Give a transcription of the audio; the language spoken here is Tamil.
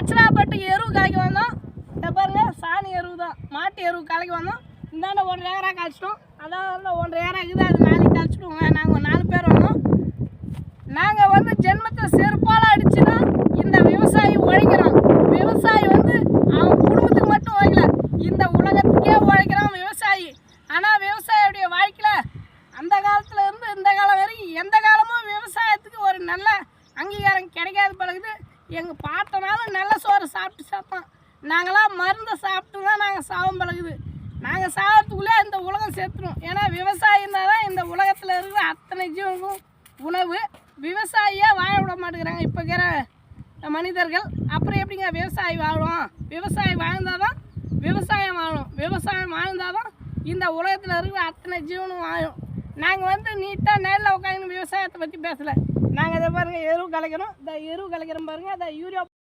அச்சனாப்பட்டு எருவு கலைக்கு வந்தோம். இதை பாருங்க சாணி எருவு தான். மாட்டு எருவு கலைக்கு வந்தோம். இந்தாண்ட ஒன்றரை ஏக்கரா கழிச்சிட்டோம் அதான் ஒன்றரை ஏக்கரா இருக்குது. அது நாளைக்கு கழிச்சிடுவோங்க நாங்கள் ஒரு நாலு பேர் வந்தோம். நாங்கள் வந்து ஜென்மத்தை செருப்பால் அடிச்சுன்னா இந்த விவசாயி உழைக்கிறோம். விவசாயி வந்து அவன் குடும்பத்துக்கு மட்டும் உழைக்கல. இந்த உலகத்துக்கே உழைக்கிறான் விவசாயி. ஆனால் விவசாயியுடைய வாழ்க்கையில் அந்த காலத்தில் இருந்து இந்த காலம் வரைக்கும் எந்த காலமும் விவசாயத்துக்கு ஒரு நல்ல அங்கீகாரம் கிடைக்காது பழகுது. எங்கள் பாட்டனாலும் நல்ல சோறு சாப்பிட்டு சாப்பிட்டோம் நாங்களாம் மருந்தை சாப்பிட்டு தான் நாங்கள் சாவம் பழகுது. நாங்கள் சாகிறதுக்குள்ளே இந்த உலகம் செத்துரும். ஏன்னா விவசாயம் தான் இந்த உலகத்தில் இருக்கிற அத்தனை ஜீவனுக்கும் உணவு. விவசாயியே வாழ விட மாட்டேங்கிறாங்க. இப்போ இருக்கிற மனிதர்கள் அப்புறம் எப்படிங்க விவசாயி வாழும்? விவசாயி வாழ்ந்தால் தான் விவசாயம் வாழும். விவசாயம் வாழ்ந்தால் தான் இந்த உலகத்தில் இருக்கிற அத்தனை ஜீவனும் வாழும். நாங்கள் வந்து நீட்டாக நேரில் உட்காந்து விவசாயத்தை பற்றி பேசலை. நாங்கள் இதை பாருங்கள் எருவு கலைக்கிறோம் இந்த எருவு கலைக்கிறோம் பாருங்கள் இந்த யூரியா